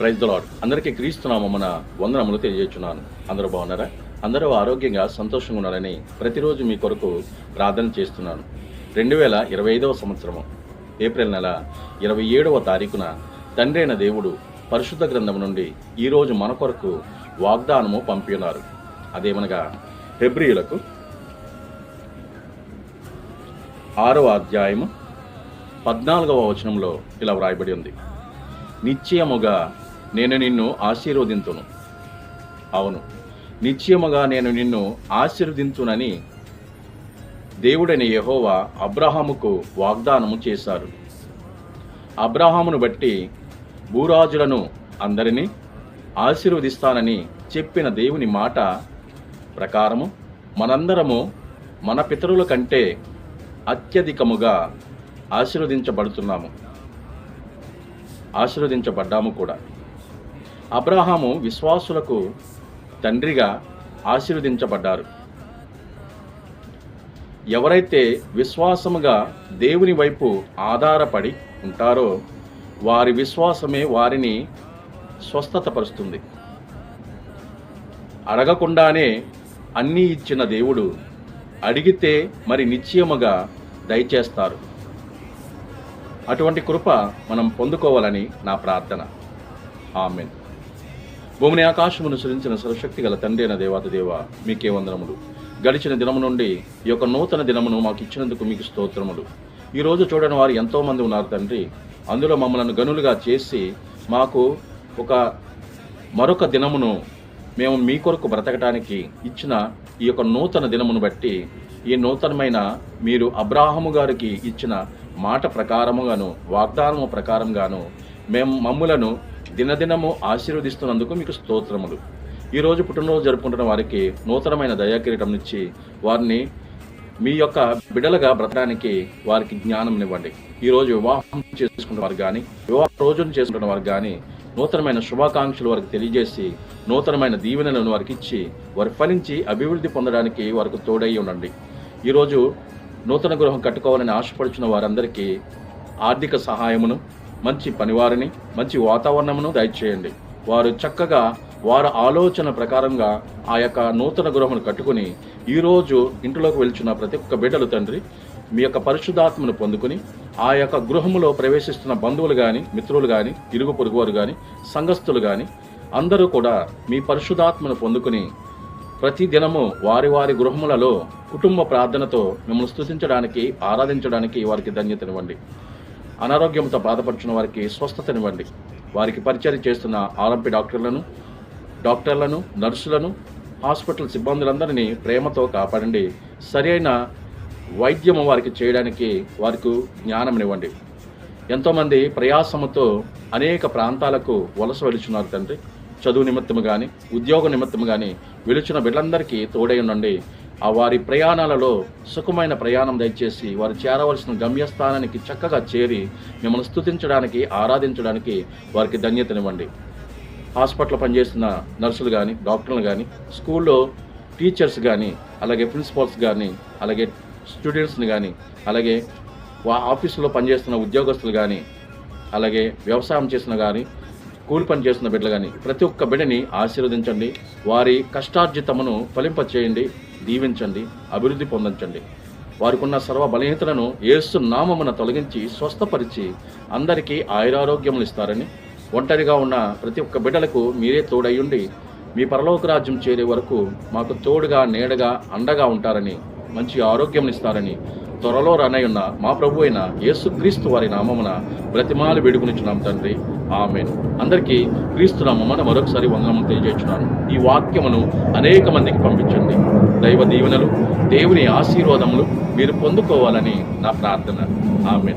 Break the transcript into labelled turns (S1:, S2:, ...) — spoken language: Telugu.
S1: ప్రైజ్ లాడ్ అందరికీ క్రీస్తున్నాము మన వందనములు తెలియజేస్తున్నాను అందరూ బాగున్నారా? అందరూ ఆరోగ్యంగా సంతోషంగా ఉన్నారని ప్రతిరోజు మీ కొరకు ప్రార్థన చేస్తున్నాను. రెండు వేల ఇరవై ఐదవ సంవత్సరము ఏప్రిల్ నెల ఇరవై ఏడవ తారీఖున తండ్రి అయిన దేవుడు పరిశుద్ధ గ్రంథం నుండి ఈరోజు మన కొరకు వాగ్దానము పంపినారు అదేమనగా హెబ్రియులకు ఆరవ అధ్యాయము పద్నాలుగవ వచనంలో ఇలా వ్రాయబడి ఉంది. నిశ్చయముగా నేను నిన్ను ఆశీర్వదింతును. అవును నిశ్చయముగా నేను నిన్ను ఆశీర్వదింతునని దేవుడైన యహోవా అబ్రహాముకు వాగ్దానము చేశారు. అబ్రహామును బట్టి భూరాజులను అందరినీ ఆశీర్వదిస్తానని చెప్పిన దేవుని మాట ప్రకారము మనందరము మన పితరుల కంటే అత్యధికముగా ఆశీర్వదించబడుతున్నాము. ఆశీర్వదించబడ్డాము కూడా. అబ్రహాము విశ్వాసులకు తండ్రిగా ఆశీర్వదించబడ్డారు. ఎవరైతే విశ్వాసముగా దేవుని వైపు ఆధారపడి ఉంటారో వారి విశ్వాసమే వారిని స్వస్థతపరుస్తుంది. అడగకుండానే అన్నీ ఇచ్చిన దేవుడు అడిగితే మరి నిశ్చయముగా దయచేస్తారు. అటువంటి కృప మనం పొందుకోవాలని నా ప్రార్థన. ఆమెన్. భూమిని ఆకాశమును సృజించిన సర్వశక్తి గల తండ్రి అయిన దేవాత దేవ మీకే వందనములు. గడిచిన దినము నుండి ఈ యొక్క నూతన దినమును మాకు ఇచ్చినందుకు మీకు స్తోత్రములు. ఈరోజు చూడని వారు ఎంతో మంది ఉన్నారు తండ్రి. అందులో మమ్మల్ని గనులుగా చేసి మాకు ఒక మరొక దినమును మేము మీ కొరకు బ్రతకటానికి ఇచ్చిన ఈ యొక్క నూతన దినమును బట్టి ఈ నూతనమైన మీరు అబ్రాహము గారికి ఇచ్చిన మాట ప్రకారముగాను వాగ్దానము ప్రకారంగాను మేము మమ్ములను దినదినము ఆశీర్వదిస్తున్నందుకు మీకు స్తోత్రములు. ఈరోజు పుట్టినరోజు జరుపుకుంటున్న వారికి నూతనమైన దయాకిరీటం ఇచ్చి వారిని మీ యొక్క బిడలుగా బ్రతడానికి వారికి జ్ఞానం ఇవ్వండి ఈరోజు వివాహం చేసుకుంటున్న వారు కానీ వివాహ రోజును చేసుకుంటున్న వారు కానీ నూతనమైన శుభాకాంక్షలు వారికి తెలియజేసి నూతనమైన దీవెనలను వారికి ఇచ్చి వారు ఫలించి అభివృద్ధి పొందడానికి వారికి తోడై ఉండండి. ఈరోజు నూతన గృహం కట్టుకోవాలని ఆశపడుచున్న వారందరికీ ఆర్థిక సహాయమును మంచి పనివారిని మంచి వాతావరణమును దయచేయండి. వారు చక్కగా వారి ఆలోచన ప్రకారంగా ఆ యొక్క నూతన గృహమును కట్టుకుని ఈరోజు ఇంటిలోకి వెళ్తున్న ప్రతి ఒక్క బిడ్డలు తండ్రి మీ యొక్క పరిశుద్ధాత్మను పొందుకుని ఆ యొక్క గృహములో ప్రవేశిస్తున్న బంధువులు కానీ మిత్రులు కానీ ఇరుగు పొరుగు వారు కానీ సంఘస్థులు కానీ అందరూ కూడా మీ పరిశుధాత్మను పొందుకుని ప్రతి దినము వారి వారి గృహములలో కుటుంబ ప్రార్థనతో మిమ్మల్ని స్థుతించడానికి ఆరాధించడానికి వారికి ధన్యతనివ్వండి. అనారోగ్యంతో బాధపడుతున్న వారికి స్వస్థతనివ్వండి. వారికి పరిచయం చేస్తున్న ఆర్ఎంపి డాక్టర్లను డాక్టర్లను నర్సులను హాస్పిటల్ సిబ్బందులందరినీ ప్రేమతో కాపాడండి. సరైన వైద్యము వారికి చేయడానికి వారికి జ్ఞానంనివ్వండి ఎంతోమంది ప్రయాసముతో అనేక ప్రాంతాలకు వలస వెలుచున్నారు తండ్రి. చదువు నిమిత్తము కానీ ఉద్యోగ నిమిత్తము కానీ వెలుచున్న బిడ్డలందరికీ తోడై ఉండండి. ఆ వారి ప్రయాణాలలో సుఖమైన ప్రయాణం దయచేసి వారు చేరవలసిన గమ్యస్థానానికి చక్కగా చేరి మిమ్మల్ని స్తుతించడానికి ఆరాధించడానికి వారికి ధన్యతనివ్వండి. హాస్పిటల్లో పనిచేస్తున్న నర్సులు కానీ డాక్టర్లు కానీ స్కూల్లో టీచర్స్ కానీ అలాగే ప్రిన్సిపాల్స్ కానీ అలాగే స్టూడెంట్స్ని కానీ అలాగే వా ఆఫీసులో పనిచేస్తున్న ఉద్యోగస్తులు కానీ అలాగే వ్యవసాయం చేసిన కానీ కూలి పని చేస్తున్న బిడ్డలు కానీ ప్రతి ఒక్క బిడ్డని ఆశీర్వదించండి. వారి కష్టార్జితమును ఫలింపచేయండి. దీవించండి అభివృద్ధి పొందించండి. వారికున్న సర్వ బలహీనతలను ఏసు నామమున తొలగించి స్వస్థపరిచి అందరికీ ఆయురారోగ్యములు ఇస్తారని ఒంటరిగా ఉన్న ప్రతి ఒక్క బిడ్డలకు మీరే తోడయ్యుండి మీ పరలోక రాజ్యం చేరే వరకు మాకు తోడుగా నీడగా అండగా ఉంటారని మంచి ఆరోగ్యం ఇస్తారని త్వరలో రానయ్యున్న మా ప్రభు అయిన యేసుక్రీస్తు వారి నామమున బ్రతిమాలు వేడుకునిచున్నాం తండ్రి. ఆమెన్. అందరికీ క్రీస్తు నామమున మరొకసారి వందనము తెలియజేస్తున్నాను. ఈ వాక్యమును అనేక మందికి పంపించండి. దైవ దీవెనలు దేవుని ఆశీర్వాదములు మీరు పొందుకోవాలని నా ప్రార్థన. ఆమె